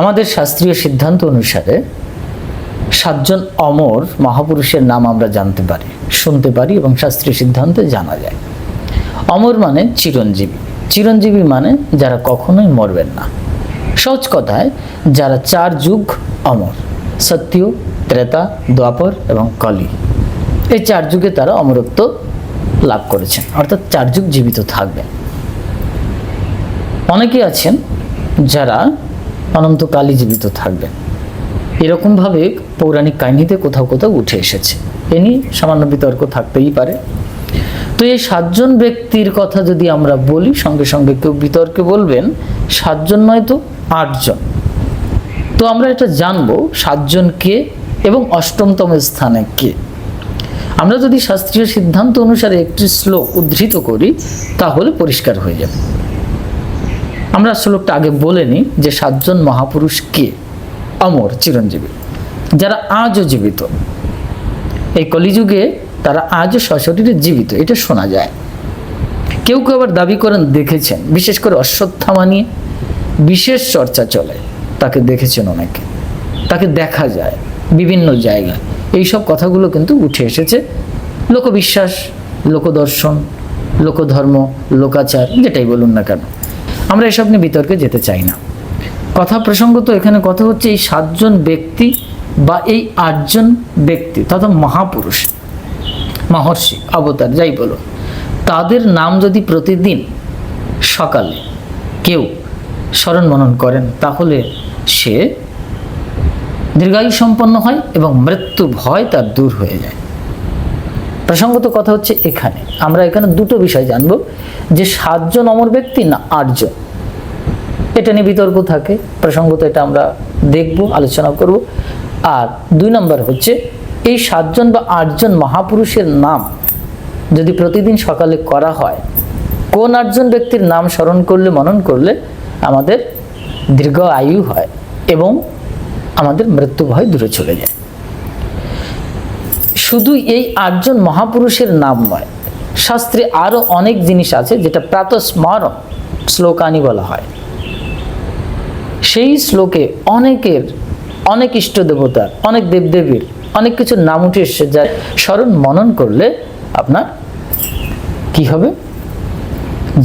আমাদের শাস্ত্রীয় সিদ্ধান্ত অনুসারে সাতজন অমর মহাপুরুষের নাম আমরা জানতে পারি, শুনতে পারি এবং শাস্ত্রীয় সিদ্ধান্তে জানা যায়। অমর মানে চিরঞ্জীবী। চিরঞ্জীবী মানে যারা কখনোই মরবেন না। সহজ কথায়, যারা চার যুগ অমর সত্য ত্রেতা, দ্বাপর এবং কলি। এই চার যুগে তারা অমরত্ব লাভ করেছেন, অর্থাৎ চার যুগ জীবিত থাকবেন। অনেকেই আছেন যারা অনন্তকালই জীবিত থাকবেন এরকমভাবে পৌরাণিক কাহিনীতে কোথাও কোথাও উঠে এসেছে। এ নিয়ে সামান্য বিতর্ক থাকতেই পারে। তো এই সাতজন ব্যক্তির কথা যদি আমরা বলি, সঙ্গে সঙ্গে কেউ বিতর্কে বলবেন, সাতজন নয় তো আটজন। তো আমরা এটা জানব, সাতজন কে এবং অষ্টমতম স্থানে কে। আমরা যদি শাস্ত্রীয় সিদ্ধান্ত অনুসারে একটি শ্লোক উদ্ধৃত করি, তাহলে পরিষ্কার হয়ে যাবে। আমরা শ্লোকটা আগে বলে নিই যে সাতজন মহাপুরুষ কে? অমর, চিরঞ্জীবী। যারা আজও জীবিত। এই কলিযুগে তারা আজও সশরীরে জীবিত, এটা শোনা যায়। কেউ কেউ আবার দাবি করেন দেখেছেন, বিশেষ করে অশ্বত্থামা নিয়ে বিশেষ চর্চা চলে, তাকে দেখেছেন অনেকে। তাকে দেখা যায়, বিভিন্ন জায়গায়। এই সব কথাগুলো কিন্তু উঠে এসেছে। লোকবিশ্বাস, লোকদর্শন, লোকধর্ম, লোকাচার, যেটাই বলুন না কেন। আমরা এসব নিয়ে বিতর্কে যেতে চাই না। কথা প্রসঙ্গত এখানে কথা হচ্ছে এই সাতজন ব্যক্তি বা এই আটজন ব্যক্তি, তথা মহাপুরুষ, মহর্ষি, অবতার, যাই বলো, তাদের নাম যদি প্রতিদিন সকালে কেউ স্মরণ মনন করেন, তাহলে সে দীর্ঘায়ু সম্পন্ন হয় এবং মৃত্যু ভয় তার দূর হয়ে যায়। প্রসঙ্গত কথা হচ্ছে এখানে। আমরা এখানে দুটো বিষয় জানব, যে সাতজন অমর ব্যক্তি না আটজন? এটা নিয়ে বিতর্ক থাকে। প্রসঙ্গত এটা আমরা দেখব, আলোচনা করব। আর দুই নম্বর হচ্ছে, এই সাতজন বা আটজন মহাপুরুষের নাম যদি প্রতিদিন সকালে করা হয়, কোন আটজন ব্যক্তির নাম স্মরণ করলে, মনন করলে আমাদের দীর্ঘ আয়ু হয় এবং আমাদের মৃত্যু ভয় দূরে চলে যায়? শুধু এই আটজন মহাপুরুষের নাম নয়, শাস্ত্রে আরও অনেক জিনিস আছে যেটা প্রাতঃস্মরণ শ্লোকানি বলা হয়। সেই শ্লোকে অনেকের, অনেক ইষ্ট দেবতার, অনেক দেবদেবীর, অনেক কিছুর নাম উঠে এসে যায় স্মরণ মনন করলে আপনার কি হবে?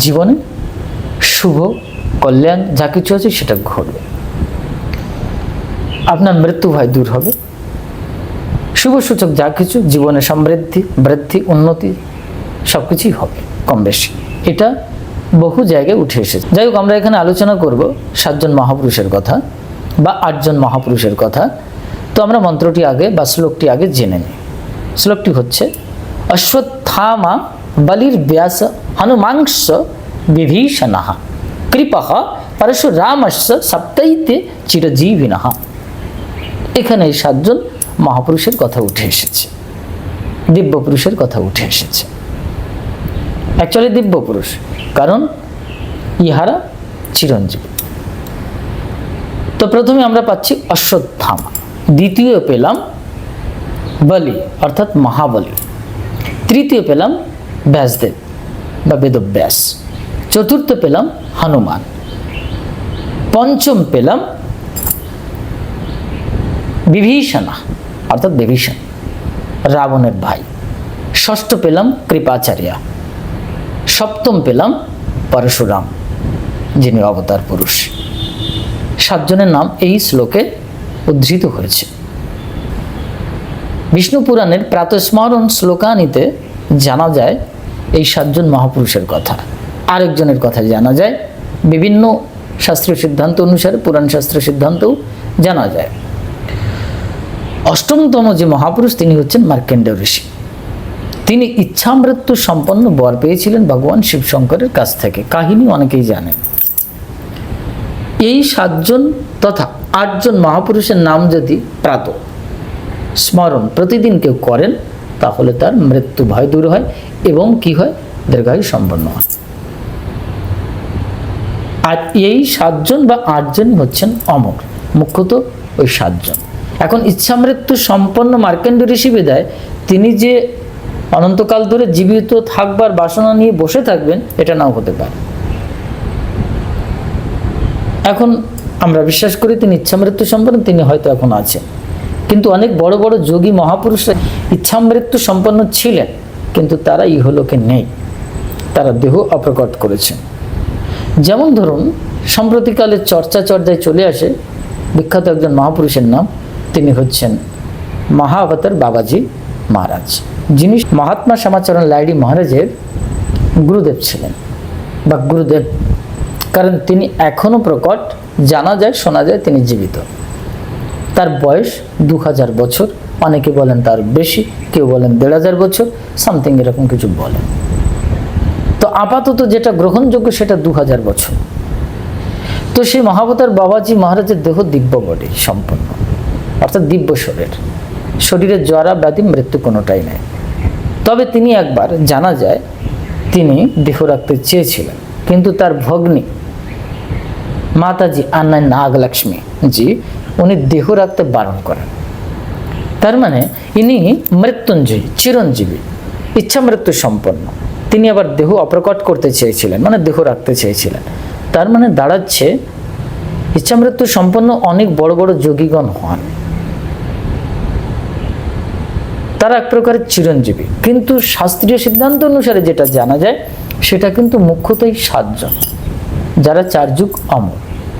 জীবনে শুভ, কল্যাণ যা কিছু আছে সেটা ঘটবে। আপনার মৃত্যু ভয় দূর হবে। শুভ সূচক যা কিছু, জীবনে সমৃদ্ধি, বৃদ্ধি, উন্নতি সব কিছুই হবে, কম বেশি। এটা বহু জায়গায় উঠে এসেছে। যাই হোক, আমরা এখানে আলোচনা করব সাতজন মহাপুরুষের কথা বা আটজন মহাপুরুষের কথা। তো আমরা মন্ত্রটি আগে বা শ্লোকটি আগে জেনে নিই। শ্লোকটি হচ্ছে, অশ্বত্থামা বলির ব্যাস হনুমাংশ বিভীষণঃ কৃপঃ পরশুরামস্য সপ্তাইতে চিরজীবিনঃ। এখানে এই সাতজন মহাপুরুষের কথা উঠে এসেছে। দিব্য পুরুষের কথা উঠে এসেছে। অ্যাকচুয়ালি দিব্য পুরুষ কারণ ইহারা চিরঞ্জীবী। তো প্রথমে আমরা পাচ্ছি অশ্বত্থামা, দ্বিতীয় পেলাম বলি, অর্থাৎ মহাবলী। তৃতীয় পেলাম ব্যাসদেব বা বেদব্যাস। চতুর্থ পেলাম হনুমান। পঞ্চম পেলাম বিভীষণা। অর্থাৎ বিভীষণ রাবণের ভাই। ষষ্ঠ পেলাম কৃপাচার্য। সপ্তম পেলাম পরশুরাম, যিনি অবতার পুরুষ। সাতজনের নাম এই শ্লোকে উদ্ধৃত হয়েছে। বিষ্ণু পুরাণের প্রাতস্মরণ শ্লোকানিতে জানা যায় এই সাতজন মহাপুরুষের কথা। আরেকজনের কথা জানা যায়, বিভিন্ন শাস্ত্রীয় সিদ্ধান্ত অনুসারে পুরাণ শাস্ত্র সিদ্ধান্তও জানা যায়। অষ্টমতম যে মহাপুরুষ, তিনি হচ্ছেন মার্কেন্ড ঋষি। তিনি ইচ্ছামৃত্যু সম্পন্ন বর পেয়েছিলেন ভগবান শিবশঙ্করের কাছ থেকে। কাহিনী অনেকেই জানেন এই সাতজন তথা আটজন মহাপুরুষের নাম যদি প্রাত, স্মরণ প্রতিদিন কেউ করেন, তাহলে তার মৃত্যু ভয় দূর হয় এবং কি হয়? দীর্ঘায়ু সম্পন্ন হয়। আর এই সাতজন বা আটজন হচ্ছেন অমর। মুখ্যত ওই সাতজন। এখন ইচ্ছামৃত্যু সম্পন্ন মার্কেন্ড ঋষি বিদায় তিনি যে অনন্তকাল ধরে জীবিত থাকবার বাসনা নিয়ে বসে থাকবেন, এটা নাও হতে পারে। এখন আমরা বিশ্বাস করি তিনি ইচ্ছা মৃত্যু সম্পন্ন, তিনি হয়তো এখন আছেন। কিন্তু অনেক বড় বড় যোগী মহাপুরুষরা ইচ্ছা মৃত্যু সম্পন্ন ছিলেন, কিন্তু তারা ইহলোকে নেই। তারা দেহ অপ্রকট করেছেন। যেমন ধরুন সম্প্রতিকালে চর্চা চর্চায় চলে আসে বিখ্যাত একজন মহাপুরুষের নাম তিনি হচ্ছেন মহাবতার বাবাজি মহারাজ, যিনি মহাত্মা শ্যামাচরণ লাইডি মহারাজের গুরুদেব ছিলেন। বা গুরুদেব, কারণ তিনি এখনও প্রকট, জানা যায়, শোনা যায় তিনি জীবিত। তার বয়স দু হাজার বছর, অনেকে বলেন তার বেশি, কেউ বলেন দেড় হাজার বছর সামথিং এরকম কিছু বলেন। তো আপাতত যেটা গ্রহণযোগ্য সেটা দু হাজার বছর। তো সেই মহাবতার বাবাজি মহারাজের দেহ দিব্য বডি সম্পন্ন অর্থাৎ দিব্য শরীর। শরীরের জরা ব্যাধি মৃত্যু কোনোটাই নেই। তবে তিনি একবার জানা যায়, তিনি দেহ রাখতে চেয়েছিলেন, কিন্তু তার ভগ্নী মাতাজি আন্না নাগলক্ষ্মী জি, উনি দেহ রাখতে বারণ করেন। তার মানে ইনি মৃত্যুঞ্জয়ী, চিরঞ্জীবী ইচ্ছা মৃত্যু সম্পন্ন। তিনি আবার দেহ অপ্রকট করতে চেয়েছিলেন মানে দেহ রাখতে চেয়েছিলেন। তার মানে দাঁড়াচ্ছে ইচ্ছা মৃত্যু সম্পন্ন অনেক বড় বড় যোগীগণ হন। তারা এক প্রকারের চিরঞ্জীবী। কিন্তু শাস্ত্রীয় সিদ্ধান্ত অনুসারে যেটা জানা যায়, সেটা কিন্তু মুখ্যতই সাতজন, যারা চার যুগ অমর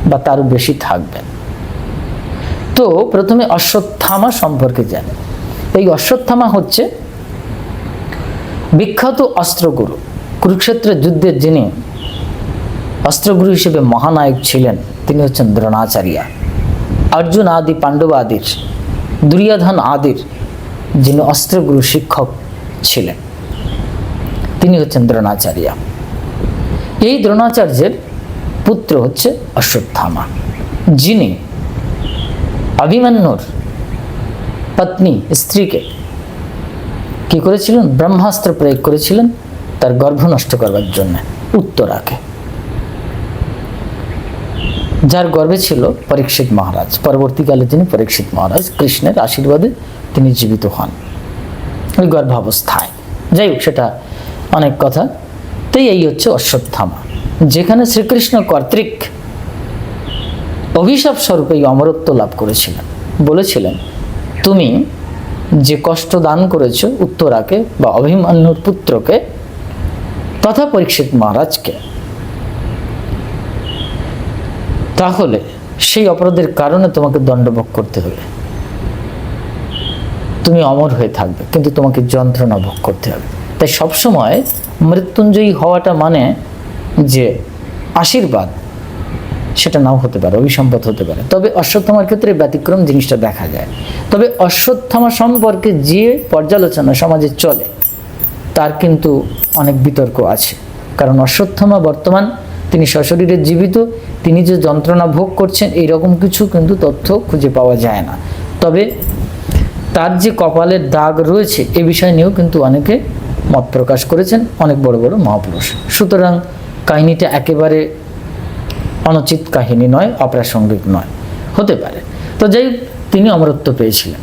বা তারও বেশি থাকবেন। তো প্রথমে অশ্বত্থামা সম্পর্কে জানে। এই অশ্বত্থামা হচ্ছে বিখ্যাত অস্ত্রগুরু। কুরুক্ষেত্রের যুদ্ধের যিনি অস্ত্রগুরু হিসেবে মহানায়ক ছিলেন, তিনি হচ্ছেন দ্রোণাচার্য। অর্জুন আদি পাণ্ডব আদির দুর্যোধন আদির যিনি অস্ত্রগুরু শিক্ষক ছিলেন। তিনি হচ্ছেন দ্রোণাচার্য। এই দ্রোণাচার্যের পুত্র হচ্ছে অশ্বত্থামা, যিনি অভিমন্যুর পত্নী স্ত্রীকে কি করেছিলেন? ব্রহ্মাস্ত্র প্রয়োগ করেছিলেন তার গর্ভ নষ্ট করবার জন্য উত্তরাকে। যার গর্ভে ছিল পরীক্ষিত মহারাজ। পরবর্তীকালে তিনি পরীক্ষিত মহারাজ কৃষ্ণের আশীর্বাদে তিনি জীবিত হন। ওই গর্ভাবস্থায়। যাই হোক, সেটা অনেক কথা। তাই এই হচ্ছে অশ্বত্থামা। যেখানে শ্রীকৃষ্ণ কর্তৃক অভিশাপ স্বরূপ এই অমরত্ব লাভ করেছিলেন। বলেছিলেন, তুমি যে কষ্ট দান করেছ উত্তরাকে বা অভিমান্যুর পুত্রকে, তথা পরীক্ষিত মহারাজকে, তাহলে সেই অপরাধের কারণে তোমাকে দণ্ডভোগ করতে হবে। তুমি অমর হয়ে থাকবে, কিন্তু তোমাকে যন্ত্রণা ভোগ করতে হবে। তাই সবসময় মৃত্যুঞ্জয়ী হওয়াটা মানে যে আশীর্বাদ, সেটা নাও হতে পারে, অভিসম্পদ হতে পারে। তবে অশ্বত্থামার ক্ষেত্রে ব্যতিক্রম জিনিসটা দেখা যায়। তবে অশ্বত্থামা সম্পর্কে যে পর্যালোচনা সমাজে চলে, তার কিন্তু অনেক বিতর্ক আছে। কারণ অশ্বত্থামা বর্তমান, তিনি সশরীরে জীবিত, তিনি যে যন্ত্রণা ভোগ করছেন এই রকম কিছু কিন্তু তথ্য খুঁজে পাওয়া যায় না। তবে তার যে কপালের দাগ রয়েছে, এ বিষয় নিয়েও কিন্তু অনেকে মত প্রকাশ করেছেন, অনেক বড় বড় মহাপুরুষ। সুতরাং কাহিনীটা একেবারে অনুচিত কাহিনী নয়, অপ্রাসঙ্গিক নয়, হতে পারে। তো যাই তিনি অমরত্ব পেয়েছিলেন।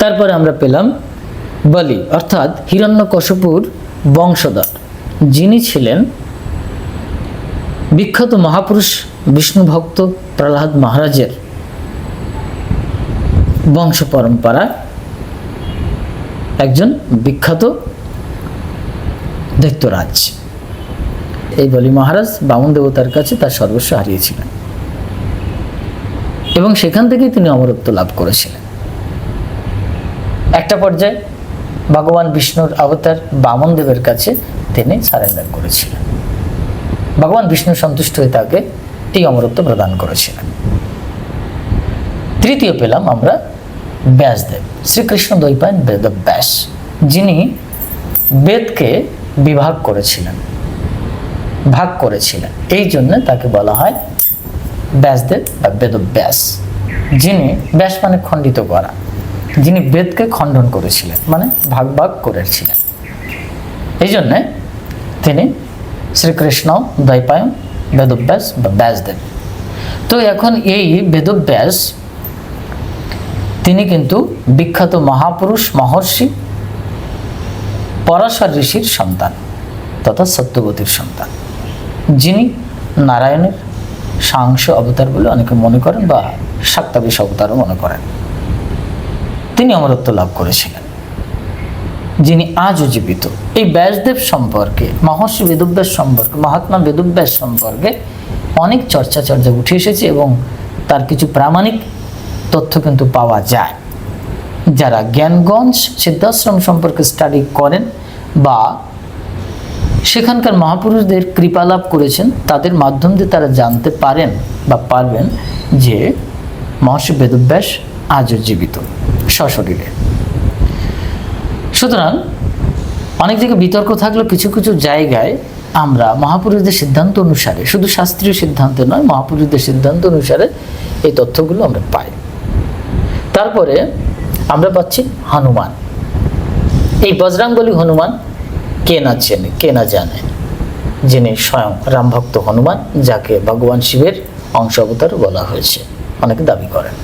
তারপরে আমরা পেলাম বলি, অর্থাৎ হিরণ্যকশপুর বংশধর, যিনি ছিলেন বিখ্যাত মহাপুরুষ বিষ্ণু ভক্ত প্রহ্লাদ মহারাজের বংশ পরম্পরা একজন বিখ্যাত দৈত্যরাজ। এই বলি মহারাজ বামন দেবতার কাছে তার সর্বস্ব হারিয়েছিলেন। এবং সেখান থেকেই তিনি অমরত্ব লাভ করেছিলেন। একটা পর্যায়ে ভগবান বিষ্ণুর অবতার বামন দেবের কাছে তিনি সারেন্ডার করেছিলেন। ভগবান বিষ্ণু সন্তুষ্ট হয়ে তাকে এই অমরত্ব প্রদান করেছিলেন। তৃতীয় পেলাম আমরা ব্যাসদেব শ্রীকৃষ্ণ দ্বৈপায়ন বেদ ব্যাস, যিনি বেদকে বিভাগ করেছিলেন, ভাগ করেছিলেন। এই জন্য তাকে বলা হয় ব্যাসদেব বা বেদব্যাস যিনি ব্যাস মানে খণ্ডিত করা, যিনি বেদকে খণ্ডন করেছিলেন মানে ভাগ ভাগ করেছিলেন। এই জন্যে তিনি শ্রীকৃষ্ণ দ্বৈপায়ন বেদব্যাস বা ব্যাসদেব তো এখন এই বেদব্যাস তিনি কিন্তু বিখ্যাত মহাপুরুষ, মহর্ষি, পরাশর ঋষির সন্তান তথা সত্যবতীর সন্তান। যিনি নারায়ণের সাংস অবতার বলে অনেকে মনে করেন বা সাক্তাবিশ অবতারও মনে করেন। তিনি অমরত্ব লাভ করেছিলেন। যিনি আজও জীবিত। এই ব্যাসদেব সম্পর্কে, মহর্ষি বেদব্যাস সম্পর্কে, মহাত্মা বেদব্যাস সম্পর্কে অনেক চর্চা চর্চা উঠে এসেছে এবং তার কিছু প্রামাণিক তথ্য কিন্তু পাওয়া যায়। যারা জ্ঞানগঞ্জ সিদ্ধাশ্রম সম্পর্কে স্টাডি করেন বা সেখানকার মহাপুরুষদের কৃপালাভ করেছেন, তাদের মাধ্যম দিয়ে তারা জানতে পারেন বা পারবেন যে মহর্ষি বেদব্যাস আজও জীবিত সশরীরে। সুতরাং অনেক জায়গায় বিতর্ক থাকলেও কিছু কিছু জায়গায় আমরা মহাপুরুষদের সিদ্ধান্ত অনুসারে, শুধু শাস্ত্রীয় সিদ্ধান্ত নয়, মহাপুরুষদের সিদ্ধান্ত অনুসারে এই তথ্যগুলো আমরা পাই। তারপরে আমরা পাচ্ছি হনুমান। এই বজরাঙ্গলি হনুমান কে না চেনে, কে না জানে? যিনি স্বয়ং রামভক্ত হনুমান, যাকে ভগবান শিবের অংশ অবতার বলা হয়েছে। অনেকে দাবি করেন।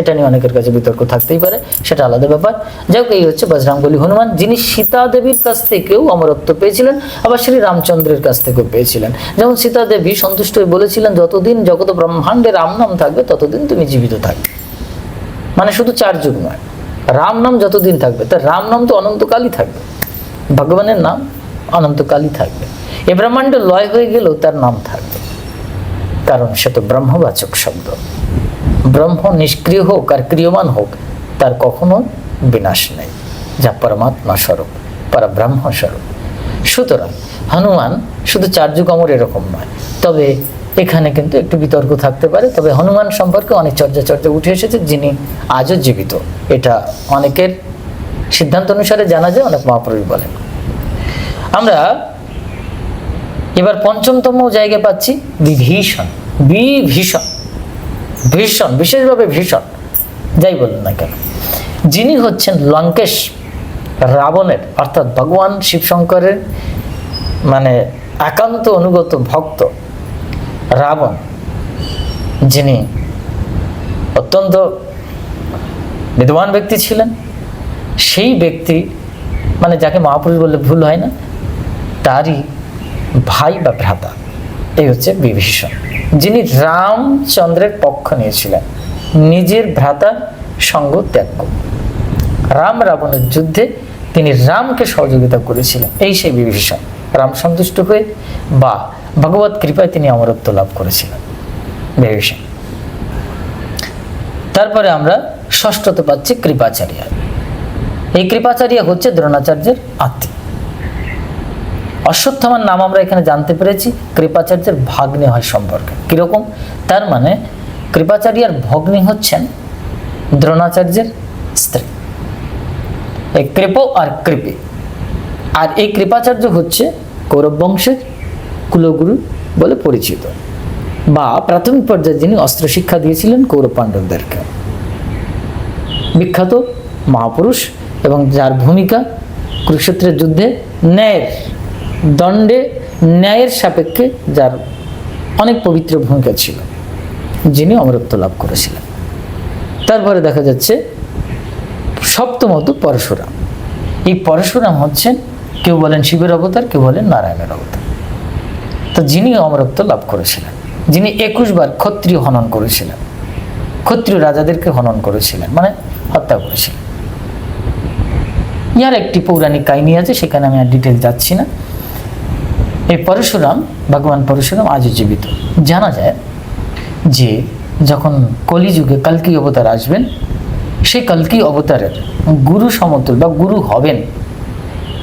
এটা নিয়ে অনেকের কাছে বিতর্ক থাকতেই পারে, সেটা আলাদা ব্যাপার। যাই হোক, এই হচ্ছে বজরাঙ্গলি হনুমান, যিনি সীতা দেবীর কাছ থেকেও অমরত্ব পেয়েছিলেন, আবার শ্রী রামচন্দ্রের কাছ থেকেও পেয়েছিলেন। যেমন সীতা দেবী সন্তুষ্ট হয়ে বলেছিলেন, যতদিন জগত ব্রহ্মাণ্ডে রাম নাম থাকবে, ততদিন তুমি জীবিত থাকবে। মানে শুধু চার যুগ নয়। রাম নাম যতদিন থাকবে, তার রাম নাম তো অনন্তকালই থাকবে। ভগবানের নাম অনন্তকালই থাকবে। এ ব্রহ্মাণ্ড লয় হয়ে গেলেও তার নাম থাকবে। কারণ সে তো ব্রহ্মবাচক শব্দ। ব্রহ্ম নিষ্ক্রিয় হোক আর ক্রিয়মান হোক, তার কখনো বিনাশ নেই। যা পরমাত্মা স্বরূপ পরা ব্রহ্ম স্বরূপ। সুতরাং হনুমান শুধু চার যুগ অমর এরকম নয়। তবে এখানে কিন্তু একটু বিতর্ক থাকতে পারে, তবে হনুমান সম্পর্কে অনেক চর্চা চর্চা উঠে এসেছে, যিনি আজও জীবিত। এটা অনেকের সিদ্ধান্ত অনুসারে জানা যায়, অনেক মহাপুরুষ বলেন। আমরা এবার পঞ্চমতম জায়গায় পাচ্ছি, বিভীষণ। বিভীষণ। ভীষণ, বিশেষভাবে ভীষণ। যাই বলুন না কেন। যিনি হচ্ছেন লঙ্কেশ রাবণের, অর্থাৎ ভগবান শিবশঙ্করের মানে একান্ত অনুগত ভক্ত রাবণ, যিনি অত্যন্ত বিদ্বান ব্যক্তি ছিলেন, সেই ব্যক্তি মানে যাকে মহাপুরুষ বললে ভুল হয় না, তারই ভাই বা ভ্রাতা, এই হচ্ছে বিভীষণ, যিনি রামচন্দ্রের পক্ষ নিয়েছিলেন, নিজের ভ্রাতার সঙ্গ ত্যাগ রাম রাবণের যুদ্ধে তিনি রামকে সহযোগিতা করেছিলেন, এই সেই বিভীষণ, রাম সন্তুষ্ট হয়ে বা ভগবত কৃপায় তিনি অমরত্ব লাভ করেছিলেন। বিভীষণ তারপরে আমরা ষষ্ঠতে পাচ্ছি কৃপাচার্য। এই কৃপাচার্য হচ্ছে দ্রোণাচার্যের আত্মী অশ্বত্থামার নাম আমরা এখানে জানতে পেরেছি, কৃপাচার্যের ভাগ্নে হয় সম্পর্কে। কীরকম? তার মানে কৃপাচার্যার ভগ্নী হচ্ছেন দ্রোণাচার্যের স্ত্রী। এই কৃপ আর কৃপি। আর এই কৃপাচার্য হচ্ছে কৌরব বংশের কুলগুরু বলে পরিচিত। বা প্রাথমিক পর্যায়ে যিনি অস্ত্র শিক্ষা দিয়েছিলেন কৌরব পাণ্ডবদেরকে বিখ্যাত মহাপুরুষ এবং যার ভূমিকা কুরুক্ষেত্রের যুদ্ধে ন্যায়ের দণ্ডে, ন্যায়ের সাপেক্ষে যার অনেক পবিত্র ভূমিকা ছিল, যিনি অমরত্ব লাভ করেছিলেন। তারপরে দেখা যাচ্ছে সপ্তমত পরশুরাম। এই পরশুরাম হচ্ছেন, কেউ বলেন শিবের অবতার, কেউ বলেন নারায়ণের অবতার। তো যিনি অমরত্ব লাভ করেছিলেন, যিনি একুশ বার ক্ষত্রিয় হনন করেছিলেন, ক্ষত্রিয় রাজাদেরকে হনন করেছিলেন মানে হত্যা করেছিলেন। ইয়ার একটি পৌরাণিক কাহিনী আছে, সেখানে আমি আর ডিটেল যাচ্ছি না। এই পরশুরাম, ভগবান পরশুরাম আজও জীবিত। জানা যায় যে যখন কলিযুগে কালকি অবতার আসবেন, সেই কালকি অবতারের গুরু সমতুল বা গুরু হবেন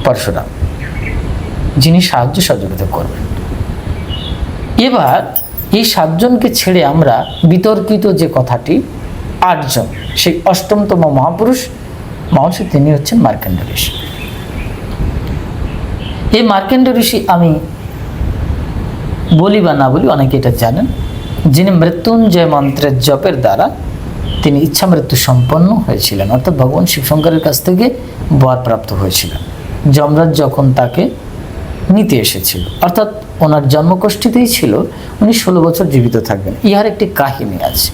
পরশুরাম, যিনি সাহায্য সহযোগিতা করবেন। এবার এই সাতজনকে ছেড়ে আমরা বিতর্কিত যে কথাটি, আটজন, সেই অষ্টমতম মহাপুরুষ মহর্ষি তিনি হচ্ছেন মার্কেন্ড ঋষি। এই মার্কেন্ড ঋষি আমি বলি বা না বলি অনেকে এটা জানেন। যিনি মৃত্যুঞ্জয় মন্ত্রের জপের দ্বারা তিনি ইচ্ছা মৃত্যু সম্পন্ন হয়েছিলেন, অর্থাৎ ভগবান শিবশঙ্করের কাছ থেকে বর প্রাপ্ত হয়েছিলেন। যমরাজ যখন তাকে নিতে এসেছিল। অর্থাৎ ওনার জন্মকোষ্ঠীতেই ছিল, উনি ষোলো বছর জীবিত থাকবেন। ইহার একটি কাহিনী আছে।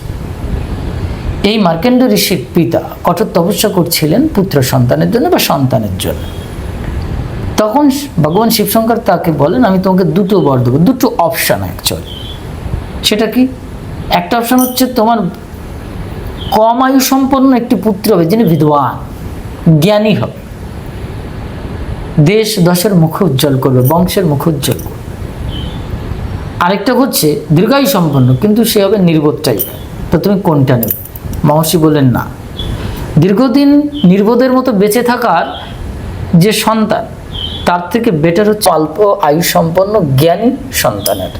এই মার্কেন্ড ঋষির পিতা কঠোর তপস্যা করছিলেন পুত্র সন্তানের জন্য বা সন্তানের জন্য। তখন ভগবান শিবশঙ্কর তাকে বলেন, আমি তোমাকে দুটো বর দেবো, দুটো অপশান অ্যাকচুয়ালি সেটা কি? একটা অপশান হচ্ছে তোমার কম আয়ু সম্পন্ন একটি পুত্র হবে যিনি বিদ্বান, জ্ঞানী হবে। দেশ দশের মুখ উজ্জ্বল করবে, বংশের মুখ উজ্জ্বল করবে। আরেকটা হচ্ছে দীর্ঘায়ু সম্পন্ন, কিন্তু সে হবে নির্বোধ টাইপের তো তুমি কোনটা নেবে? মহর্ষি বললেন, না। দীর্ঘদিন নির্বোধের মতো বেঁচে থাকার যে সন্তান, তার থেকে বেটার হচ্ছে অল্প আয়ু সম্পন্ন, জ্ঞানী সন্তানের।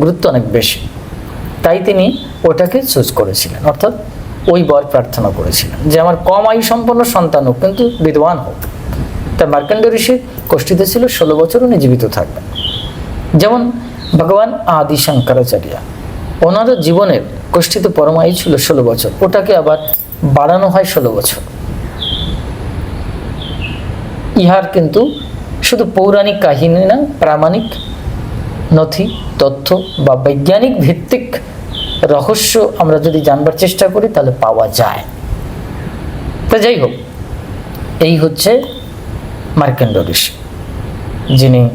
গুরুত্ব অনেক বেশি। তাই তিনি ওটাকে চুজ করেছিলেন। অর্থাৎ ওই বর প্রার্থনা করেছিলেন যে, আমার কম আয়ু সম্পন্ন সন্তান হোক, কিন্তু বিদ্বান হোক। তাই মার্কাণ্ড ঋষির কোষ্ঠীতে ছিল ষোলো বছর উনি জীবিত থাকবেন। যেমন ভগবান আদি শঙ্করাচার্য। ওনারও জীবনের কোষ্ঠীতে পরমায়ু ছিল ষোলো বছর, ওটাকে আবার বাড়ানো হয় ষোলো বছর। ইহার কিন্তু শুধু পৌরাণিক কাহিনী না, প্রামাণিক নথি, তথ্য বা বৈজ্ঞানিক ভিত্তিক রহস্য আমরা যদি জানবার চেষ্টা করি তাহলে পাওয়া যায়। তা যাই হোক, এই হচ্ছে মার্কেন্ড ঋষি, যিনি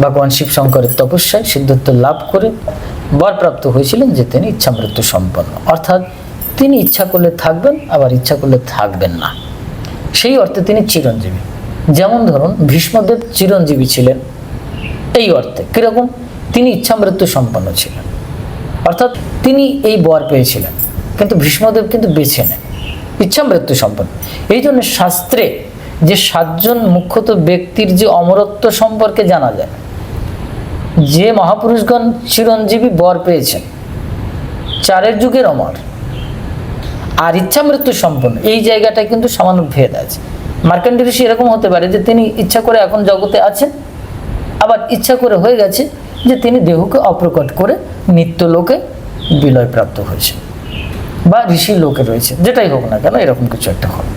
ভগবান শিব শঙ্করের তপস্যায় সিদ্ধত্ব লাভ করে বরপ্রাপ্ত হয়েছিলেন যে তিনি ইচ্ছা মৃত্যু সম্পন্ন। অর্থাৎ তিনি ইচ্ছা করলে থাকবেন, আবার ইচ্ছা করলে থাকবেন না। সেই অর্থে তিনি চিরঞ্জীবী। যেমন ধরুন, ভীষ্মদেব চিরঞ্জীবী ছিলেন। এই অর্থে কীরকম? তিনি ইচ্ছা মৃত্যু সম্পন্ন ছিলেন। অর্থাৎ তিনি এই বর পেয়েছিলেন। কিন্তু ভীষ্মদেব কিন্তু বেছে নেন। ইচ্ছা মৃত্যু সম্পন্ন। এই জন্য শাস্ত্রে যে সাতজন মুখ্যত ব্যক্তির যে অমরত্ব সম্পর্কে জানা যায়, যে মহাপুরুষগণ চিরঞ্জীবী বর পেয়েছেন, চারের যুগের অমর, আর ইচ্ছা মৃত্যু সম্পন্ন, এই জায়গাটায় কিন্তু সামান্য ভেদ আছে। মার্কান্ডি ঋষি এরকম হতে পারে যে তিনি ইচ্ছা করে এখন জগতে আছেন, আবার ইচ্ছা করে হয়ে গেছে যে তিনি দেহকে অপ্রকট করে নিত্য লোকে বিলয় প্রাপ্ত হয়েছে বা ঋষি লোকে রয়েছে যেটাই হোক না কেন এরকম কিছু একটা হবে।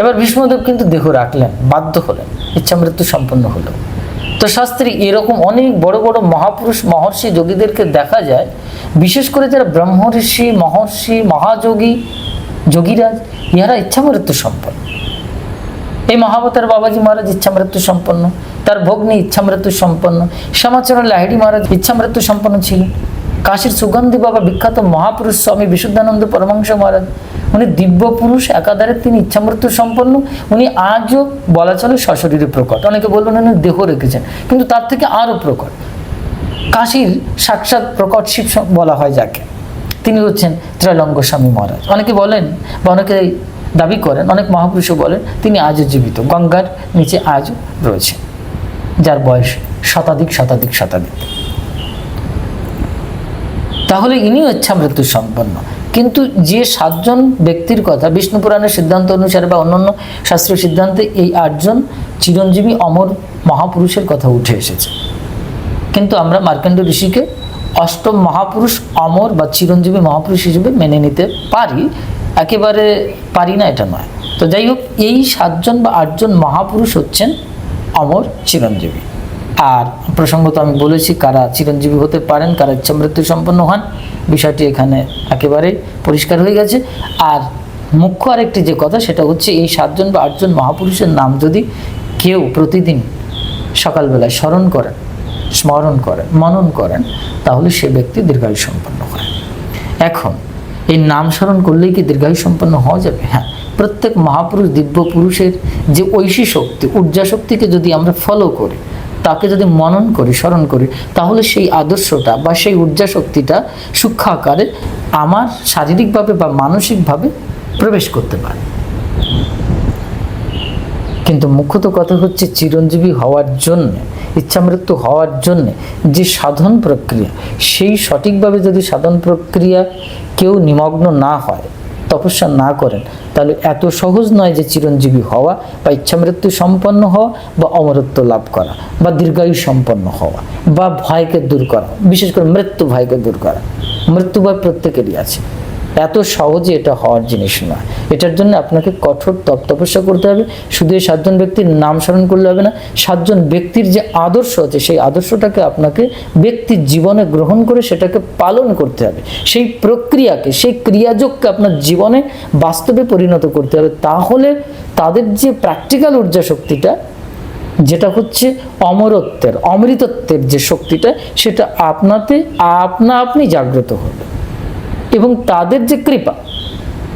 এবার ভীষ্মদেব কিন্তু দেহ রাখলেন, বাধ্য হলেন ইচ্ছা মৃত্যু সম্পন্ন হলো। তো শাস্ত্রী, এরকম অনেক বড় বড় মহাপুরুষ, মহর্ষি যোগীদেরকে দেখা যায়, বিশেষ করে যারা ব্রহ্ম ঋষি মহর্ষি, মহাযোগী, যোগীরাজ, ইহারা ইচ্ছা মৃত্যু সম্পন্ন। এই মহাবতার বাবাজি মহারাজ ইচ্ছা মৃত্যু সম্পন্ন, তার ভগ্নী ইচ্ছা মৃত্যু সম্পন্ন, শ্যামাচরণ লাহিড়ি মহারাজ ইচ্ছা মৃত্যু সম্পন্ন ছিলেন কাশীর সুগন্ধি বাবা বিখ্যাত মহাপুরুষ স্বামী বিশুদ্ধানন্দ পরমাংশ মহারাজ উনি দিব্য পুরুষ একাধারে তিনি ইচ্ছা মৃত্যু সম্পন্ন। উনি আজও বলা চলে সশরীরে প্রকট। অনেকে বলবেন উনি দেহ রেখেছেন। কিন্তু তার থেকে আরও প্রকট। কাশীর সাক্ষাৎ প্রকট শিব বলা হয় যাকে। তিনি হচ্ছেন ত্রৈলঙ্গ স্বামী মহারাজ। অনেকে বলেন বা অনেকে দাবি করেন, অনেক মহাপুরুষও বলেন, তিনি আজও জীবিত। গঙ্গার নিচে আজও রয়েছে, যার বয়স শতাধিক শতাধিক শতাধিক। তাহলে ইনি ইচ্ছা মৃত্যু সম্পন্ন। কিন্তু যে সাতজন ব্যক্তির কথা, বিষ্ণু পুরাণের সিদ্ধান্ত অনুসারে বা অন্যান্য শাস্ত্রীয় সিদ্ধান্তে এই আটজন চিরঞ্জীবী অমর মহাপুরুষের কথা উঠে এসেছে। কিন্তু আমরা মার্কেন্ড ঋষিকে অষ্টম মহাপুরুষ, অমর বা চিরঞ্জীবী মহাপুরুষ হিসেবে মেনে নিতে পারি, একেবারে পারি না, এটা নয়। তো যাই হোক, এই সাতজন বা আটজন মহাপুরুষ হচ্ছেন অমর, চিরঞ্জীবী। আর প্রসঙ্গত আমি বলেছি, কারা চিরঞ্জীবী হতে পারেন, কারা ইচ্ছা মৃত্যু সম্পন্ন হন, বিষয়টি এখানে একেবারে পরিষ্কার হয়ে গেছে। আর মুখ্য আরেকটি যে কথা, সেটা হচ্ছে এই সাতজন বা আটজন মহাপুরুষের নাম যদি কেউ প্রতিদিন সকালবেলায় স্মরণ করেন স্মরণ করেন, মনন করেন, তাহলে সে ব্যক্তি দীর্ঘায়ু সম্পন্ন হয়। এখন, এই নাম স্মরণ করলেই কি দীর্ঘায়ু সম্পন্ন হওয়া যাবে? হ্যাঁ প্রত্যেক মহাপুরুষ দিব্য পুরুষের যে ঐশী শক্তি, ঊর্জা শক্তিকে যদি আমরা ফলো করি তাকে যদি মনন করি, স্মরণ করি, তাহলে সেই আদর্শটা বা সেই ঊর্জা শক্তিটা সূক্ষ্ম আকারে আমার শারীরিকভাবে বা মানসিকভাবে প্রবেশ করতে পারে। কিন্তু মুখ্যত কথা হচ্ছে চিরঞ্জীবী হওয়ার জন্য ইচ্ছামৃত্যু হওয়ার জন্য যে সাধন প্রক্রিয়া, সেই সঠিকভাবে যদি সাধন প্রক্রিয়া কেউ নিমগ্ন না হয় তপস্যা না করেন, তাহলে এত সহজ নয় যে চিরঞ্জীবী হওয়া বা ইচ্ছা মৃত্যু সম্পন্ন হওয়া বা অমরত্ব লাভ করা বা দীর্ঘায়ু সম্পন্ন হওয়া বা ভয়কে দূর করা, বিশেষ করে মৃত্যু ভয়কে দূর করা। মৃত্যু ভয় প্রত্যেকেরই আছে। এত সহজে এটা হওয়ার জিনিস নয়। এটার জন্য আপনাকে কঠোর তপ তপস্যা করতে হবে। শুধু এই সাতজন ব্যক্তির নাম স্মরণ করলে হবে না, সাতজন ব্যক্তির যে আদর্শ আছে, সেই আদর্শটাকে আপনাকে ব্যক্তির জীবনে গ্রহণ করে সেটাকে পালন করতে হবে। সেই প্রক্রিয়াকে, সেই ক্রিয়াযোগকে আপনার জীবনে বাস্তবে পরিণত করতে হবে। তাহলে তাদের যে প্র্যাকটিক্যাল ঊর্জা শক্তিটা, যেটা হচ্ছে অমরত্বের, অমৃতত্বের যে শক্তিটা, সেটা আপনাতে, আপনা আপনি জাগ্রত হবে। এবং তাদের যে কৃপা,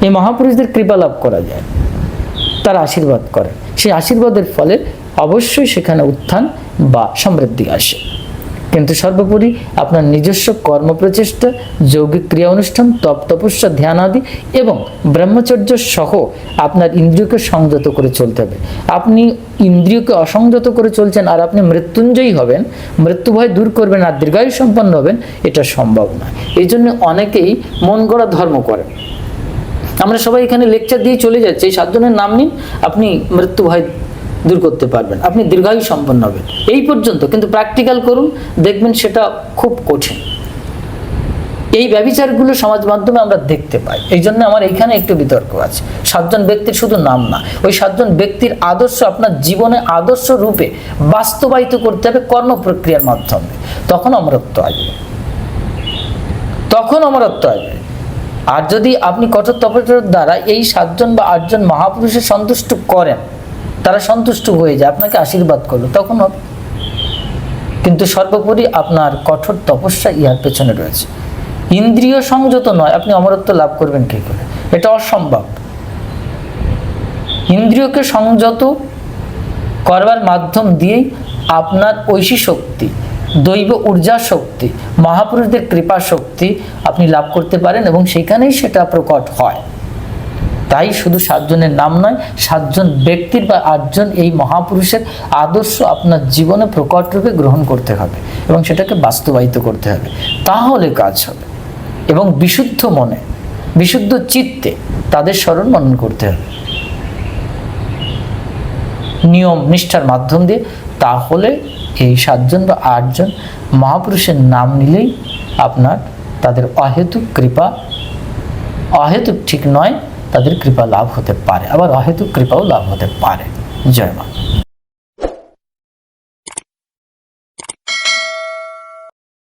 এই মহাপুরুষদের কৃপা লাভ করা যায়। তার আশীর্বাদ করে। সেই আশীর্বাদের ফলে অবশ্যই সেখানে উত্থান বা সমৃদ্ধি আসে। কিন্তু সর্বোপরি আপনার নিজস্ব কর্মপ্রচেষ্টা, যৌগিক ক্রিয়া অনুষ্ঠান তপ তপস্যা, ধ্যান আদি এবং ব্রহ্মচর্য সহ আপনার ইন্দ্রিয়কে সংযত করে চলতে হবে। আপনি ইন্দ্রিয়কে অসংযত করে চলছেন আর আপনি মৃত্যুঞ্জয়ী হবেন, মৃত্যু ভয় দূর করবেন আর দীর্ঘায়ু সম্পন্ন হবেন, এটা সম্ভব নয়। এই জন্য অনেকেই মন গড়া ধর্ম করেন। আমরা সবাই এখানে লেকচার দিয়ে চলে যাচ্ছি। এই সাতজনের নাম নিন। আপনি মৃত্যু ভয় দূর করতে পারবেন। আপনি দীর্ঘায়ু সম্পন্ন হবেন। এই পর্যন্ত, কিন্তু প্র্যাকটিক্যাল করুন, দেখবেন সেটা খুব কঠিন। এই ব্যবিচারগুলো সমাজ মাধ্যমে আমরা দেখতে পাই। এই জন্য আমার এইখানে একটু বিতর্ক আছে। সাতজন ব্যক্তির শুধু নাম না, ওই সাতজন ব্যক্তির আদর্শ আপনার জীবনে আদর্শ রূপে বাস্তবায়িত করতে হবে কর্ম প্রক্রিয়ার মাধ্যমে। তখন অমরত্ব আসবে। তখন অমরত্ব আসবে। আর যদি আপনি কঠোর তপস্যার দ্বারা এই সাতজন বা আটজন মহাপুরুষের সন্তুষ্ট করেন তারা সন্তুষ্ট হয়ে যায়, আপনাকে আশীর্বাদ করল তখন হবে। কিন্তু সর্বোপরি আপনার কঠোর তপস্যা ইহার পেছনে রয়েছে। ইন্দ্রিয় সংযত নয়, আপনি অমরত্ব লাভ করবেন কি করে? এটা অসম্ভব। ইন্দ্রিয়কে সংযত করবার মাধ্যম দিয়েই আপনার ঐশী শক্তি, দৈব ঊর্জা শক্তি, মহাপুরুষদের কৃপা শক্তি আপনি লাভ করতে পারেন এবং সেখানেই সেটা প্রকট হয়। তাই শুধু সাতজনের নাম নয়, সাতজন ব্যক্তির বা আটজন এই মহাপুরুষের আদর্শ আপনার জীবনে প্রকট রূপে গ্রহণ করতে হবে এবং সেটাকে বাস্তবায়িত করতে হবে। তাহলে কাজ হবে এবং বিশুদ্ধ মনে, বিশুদ্ধ চিত্তে তাদের স্মরণ মনন করতে হবে। নিয়ম নিষ্ঠার মাধ্যম দিয়ে তাহলে এই সাতজন বা আটজন মহাপুরুষের নাম নিলেই আপনার তাদের অহেতুক কৃপা, অহেতুক ঠিক নয় তাদের কৃপা লাভ হতে পারে। আবার অহেতুক কৃপাও লাভ হতে পারে। জয় মা।